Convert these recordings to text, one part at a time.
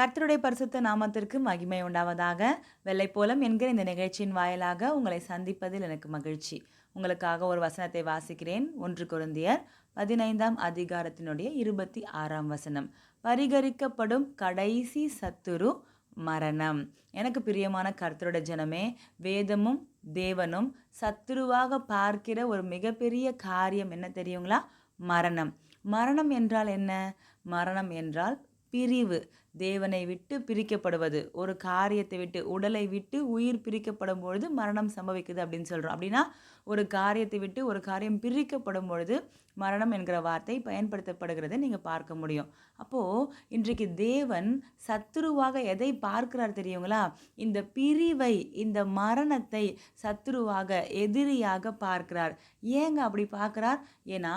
கர்த்தருடைய பரிசுத்த நாமத்திற்கு மகிமை உண்டாவதாக. வெள்ளைப்போலம் என்கிற இந்த நிகழ்ச்சியின் வாயிலாக உங்களை சந்திப்பதில் எனக்கு மகிழ்ச்சி. உங்களுக்காக ஒரு வசனத்தை வாசிக்கிறேன். ஒன்று குருந்தியர் பதினைந்தாம் அதிகாரத்தினுடைய இருபத்தி ஆறாம் வசனம். பரிகரிக்கப்படும் கடைசி சத்துரு மரணம். எனக்கு பிரியமான கர்த்தருடைய ஜனமே வேதமும் தேவனும் சத்துருவாக பார்க்கிற ஒரு மிகப்பெரிய காரியம் என்ன தெரியுங்களா? மரணம். மரணம் என்றால் என்ன? மரணம் என்றால் பிரிவு. தேவனை விட்டு பிரிக்கப்படுவது. ஒரு காரியத்தை விட்டு உடலை விட்டு உயிர் பிரிக்கப்படும் பொழுது மரணம் சம்பவிக்குது அப்படின்னு சொல்கிறோம் அப்படின்னா ஒரு காரியத்தை விட்டு ஒரு காரியம் பிரிக்கப்படும் பொழுது மரணம் என்கிற வார்த்தை பயன்படுத்தப்படுகிறதை நீங்கள் பார்க்க முடியும். அப்போது இன்றைக்கு தேவன் சத்துருவாக எதை பார்க்கிறார் தெரியுங்களா? இந்த பிரிவை இந்த மரணத்தை சத்துருவாக எதிரியாக பார்க்கிறார். ஏங்க அப்படி பார்க்குறார்? ஏன்னா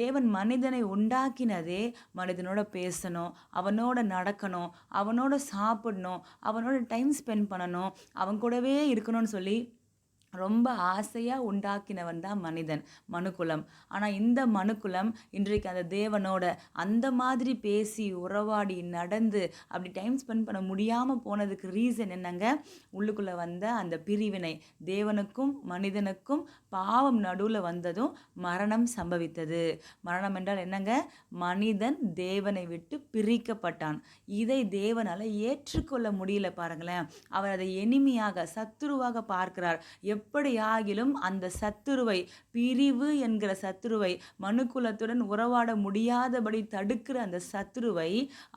தேவன் மனிதனை உண்டாக்கினதே மனிதனோட பேசணும் அவனோட நடக்கணும். அவனோட சாப்பிடணும் அவனோட டைம் ஸ்பெண்ட் பண்ணணும் அவன் கூடவே இருக்கணும்னு சொல்லி ரொம்ப ஆசையாக உண்டாக்கினவன் தான் மனிதன் மனுக்குலம் ஆனால் இந்த மனுக்குலம் இன்றைக்கு அந்த தேவனோட அந்த மாதிரி பேசி உறவாடி நடந்து அப்படி டைம் ஸ்பெண்ட் பண்ண முடியாமல் போனதுக்கு ரீசன் என்னங்க? உள்ளுக்குள்ளே வந்த அந்த பிரிவினை. தேவனுக்கும் மனிதனுக்கும் பாவம் நடுவில் வந்ததும் மரணம் சம்பவித்தது. மரணம் என்றால் என்னங்க? மனிதன் தேவனை விட்டு பிரிக்கப்பட்டான். இதை தேவனால் ஏற்றுக்கொள்ள முடியல பாருங்களேன். அவர் அதை எளிமையாக சத்துருவாக பார்க்கிறார். எப்படியாகிலும் அந்த சத்துருவை பிரிவு என்கிற சத்துருவை மனுக்குலத்துடன் உறவாட முடியாதபடி தடுக்கிற அந்த சத்துருவை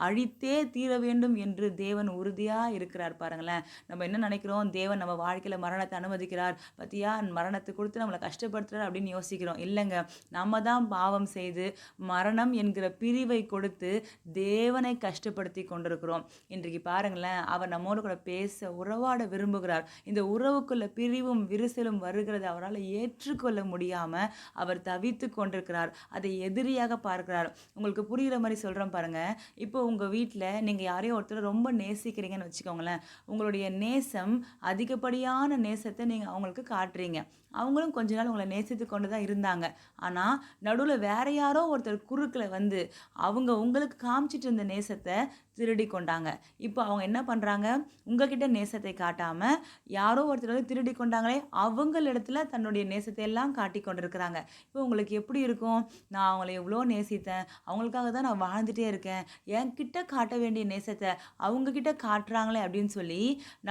அழித்தே தீர வேண்டும் என்று தேவன் உறுதியாக இருக்கிறார் பாருங்களேன். நம்ம என்ன நினைக்கிறோம்? தேவன் நம்ம வாழ்க்கையில் மரணத்தை அனுமதிக்கிறார். பத்தியா? மரணத்தை கொடுத்து நம்மளை கஷ்டப்படுத்துறார் அப்படின்னு யோசிக்கிறோம். இல்லைங்க. நம்ம தான் பாவம் செய்து மரணம் என்கிற பிரிவை கொடுத்து தேவனை கஷ்டப்படுத்தி கொண்டிருக்கிறோம். இன்றைக்கு பாருங்களேன் அவர் நம்மோடு கூட பேச உறவாட விரும்புகிறார். இந்த உறவுக்குள்ள பிரிவும் விரிசலும் வருகிறது அவரால் ஏற்றுக்கொள்ள முடியாமல் அவர் தவித்து கொண்டிருக்கிறார். அதை எதிரியாக பார்க்கிறார். உங்களுக்கு புரிகிற மாதிரி சொல்கிறேன் பாருங்கள் இப்போ உங்கள் வீட்டில் நீங்கள் யாரையோ ஒருத்தர் ரொம்ப நேசிக்கிறீங்கன்னு வச்சுக்கோங்களேன். உங்களுடைய நேசம் அதிகப்படியான நேசத்தை நீங்கள் அவங்களுக்கு காட்டுறீங்க. அவங்களும் கொஞ்ச நாள் உங்களை நேசித்து கொண்டு தான் இருந்தாங்க. ஆனால் நடுவில் வேற யாரோ ஒருத்தர் குறுக்கில் வந்து அவங்க உங்களுக்கு காமிச்சிட்டு இருந்த நேசத்தை திருடி கொண்டாங்க. இப்போ அவங்க என்ன பண்ணுறாங்க உங்ககிட்ட நேசத்தை காட்டாமல் யாரோ ஒருத்தர் வந்து திருடி கொண்டாங்களே அவங்களிடத்துல தன்னுடைய நேசத்தை எல்லாம் காட்டி கொண்டிருக்கிறாங்க. இப்போ உங்களுக்கு எப்படி இருக்கும்? நான் அவங்கள எவ்வளோ நேசித்தேன்? அவங்களுக்காக தான் நான் வாழ்ந்துட்டே இருக்கேன். என்கிட்ட காட்ட வேண்டிய நேசத்தை அவங்கக்கிட்ட காட்டுறாங்களே அப்படின்னு சொல்லி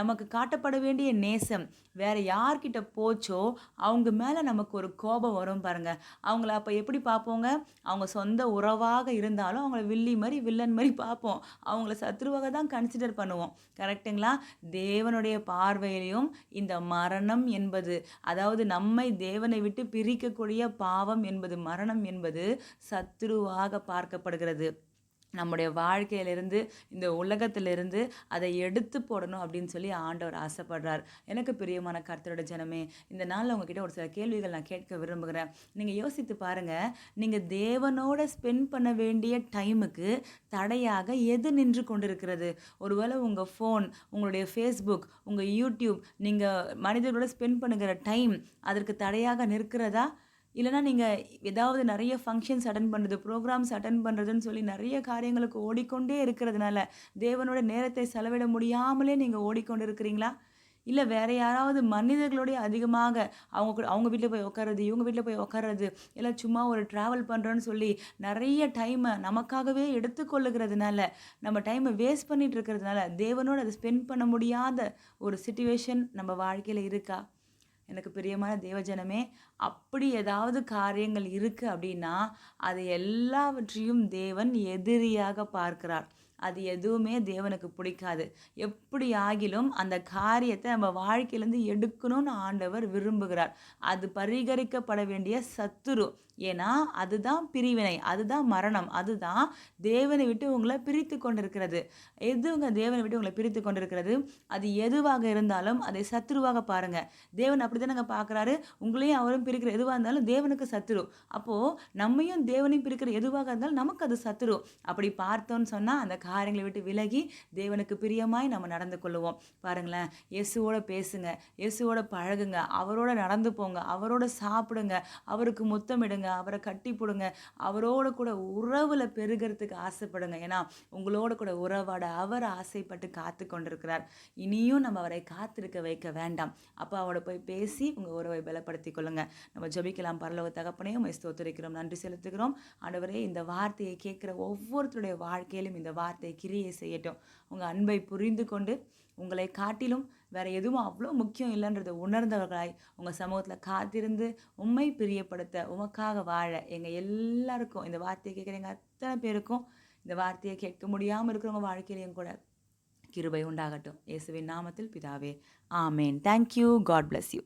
நமக்கு காட்டப்பட வேண்டிய நேசம் வேற யார்கிட்ட போச்சோ அவங்க மேலே நமக்கு ஒரு கோபம் வரும் பாருங்க. அவங்கள அப்போ எப்படி பார்ப்போங்க? அவங்க சொந்த உறவாக இருந்தாலும் அவங்கள வில்லி மாதிரி வில்லன் மாதிரி பார்ப்போம். அவங்கள சத்ருவாக தான் கன்சிடர் பண்ணுவோம். கரெக்டுங்களா தேவனுடைய பார்வையிலையும் இந்த மரணம் என்பது அதாவது நம்மை தேவனை விட்டு பிரிக்கக்கூடிய பாவம் என்பது மரணம் என்பது சத்ருவாக பார்க்கப்படுகிறது. நம்முடைய வாழ்க்கையிலிருந்து இந்த உலகத்திலிருந்து அதை எடுத்து போடணும் அப்படின்னு சொல்லி ஆண்டவர் ஆசைப்படுறார். எனக்கு பிரியமான கர்த்தரோட ஜனமே இந்த நாளில் உங்ககிட்ட ஒரு சில கேள்விகள் நான் கேட்க விரும்புகிறேன். நீங்கள் யோசித்து பாருங்கள் நீங்கள் தேவனோட ஸ்பெண்ட் பண்ண வேண்டிய டைமுக்கு தடையாக எது நின்று கொண்டிருக்கிறது? ஒருவேளை உங்கள் ஃபோன் உங்களுடைய ஃபேஸ்புக் உங்கள் யூடியூப் நீங்கள் மனிதர்களோட ஸ்பெண்ட் பண்ணுகிற டைம் அதற்கு தடையாக நிற்கிறதா? இல்லைனா நீங்கள் ஏதாவது நிறைய ஃபங்க்ஷன்ஸ் அட்டன் பண்ணுறது ப்ரோக்ராம்ஸ் அட்டன் பண்ணுறதுன்னு சொல்லி நிறைய காரியங்களுக்கு ஓடிக்கொண்டே இருக்கிறதுனால தேவனோட நேரத்தை செலவிட முடியாமலே நீங்கள் ஓடிக்கொண்டு இருக்கிறீங்களா இல்லை வேறு யாராவது மனிதர்களோடைய அதிகமாக அவங்க கூட அவங்க வீட்டில் போய் உட்காறது இவங்க வீட்டில் போய் உட்காறது இல்லை சும்மா ஒரு ட்ராவல் பண்ணுறோன்னு சொல்லி நிறைய டைமை நமக்காகவே எடுத்துக்கொள்ளுகிறதுனால நம்ம டைமை வேஸ்ட் பண்ணிகிட்டு இருக்கிறதுனால தேவனோடு அதை ஸ்பெண்ட் பண்ண முடியாத ஒரு சுச்சுவேஷன் நம்ம வாழ்க்கையில் இருக்கா? எனக்கு பிரியமான தேவஜனமே அப்படி ஏதாவது காரியங்கள் இருக்குது அப்படின்னா அது எல்லாவற்றையும் தேவன் எதிரியாக பார்க்கிறார். அது எதுவுமே தேவனுக்கு பிடிக்காது. எப்படி ஆகிலும் அந்த காரியத்தை நம்ம வாழ்க்கையிலேருந்து எடுக்கணும்னு ஆண்டவர் விரும்புகிறார். அது பரிகரிக்கப்பட வேண்டிய சத்துரு. ஏன்னா அதுதான் பிரிவினை அதுதான் மரணம் அதுதான் தேவனை விட்டு உங்களை பிரித்து கொண்டிருக்கிறது. எதுங்க தேவனை விட்டு உங்களை பிரித்து கொண்டிருக்கிறது? அது எதுவாக இருந்தாலும் அதை சத்துருவாக பாருங்கள் தேவன் அப்படி நாங்கள் பார்க்குறாரு? உங்களையும் அவரும் பிரிக்கிற எதுவாக இருந்தாலும் தேவனுக்கு சத்துரு. அப்போது நம்மையும் தேவனையும் பிரிக்கிற எதுவாக இருந்தாலும் நமக்கு அது சத்துரு. அப்படி பார்த்தோன்னு சொன்னால் அந்த காரியங்களை விட்டு விலகி தேவனுக்கு பிரியமாய் நம்ம நடந்து கொள்ளுவோம். பாருங்களேன் இயேசுவோட பேசுங்க இயேசுவோட பழகுங்க அவரோட நடந்து போங்க அவரோட சாப்பிடுங்க அவருக்கு முத்தமிடுங்க அவரை கட்டி போடுங்க அவரோட கூட உறவில் பெருகிறதுக்கு ஆசைப்படுங்க. ஏன்னா உங்களோட கூட உறவாட அவர் ஆசைப்பட்டு காத்து கொண்டிருக்கிறார். இனியும் நம்ம அவரை காத்திருக்க வைக்க வேண்டாம். அப்போ அவரோட போய் பேசி உங்கள் உறவை பலப்படுத்திக் கொள்ளுங்க. நம்ம ஜபிக்கலாம். பரலோக தகப்பனையும் உண்மை நன்றி செலுத்துகிறோம். ஆண்டவரே இந்த வார்த்தையை கேட்குற ஒவ்வொருத்தருடைய வாழ்க்கையிலும் இந்த வார்த்தை கிரியை செய்யட்டும். உங்கள் அன்பை புரிந்து கொண்டு உங்களை காட்டிலும் வேறு எதுவும் அவ்வளோ முக்கியம் இல்லைன்றதை உணர்ந்தவர்களாய் உங்கள் சமூகத்தில் காத்திருந்து உண்மை பிரியப்படுத்த உமக்காக வாழ எங்கள் எல்லாருக்கும் இந்த வார்த்தையை கேட்குற எங்கள் அத்தனை பேருக்கும் இந்த வார்த்தையை கேட்க முடியாமல் இருக்கிறவங்க வாழ்க்கையிலையும் கூட கிருபை உண்டாகட்டும். இயேசுவின் நாமத்தில் பிதாவே ஆமேன். Thank you God bless you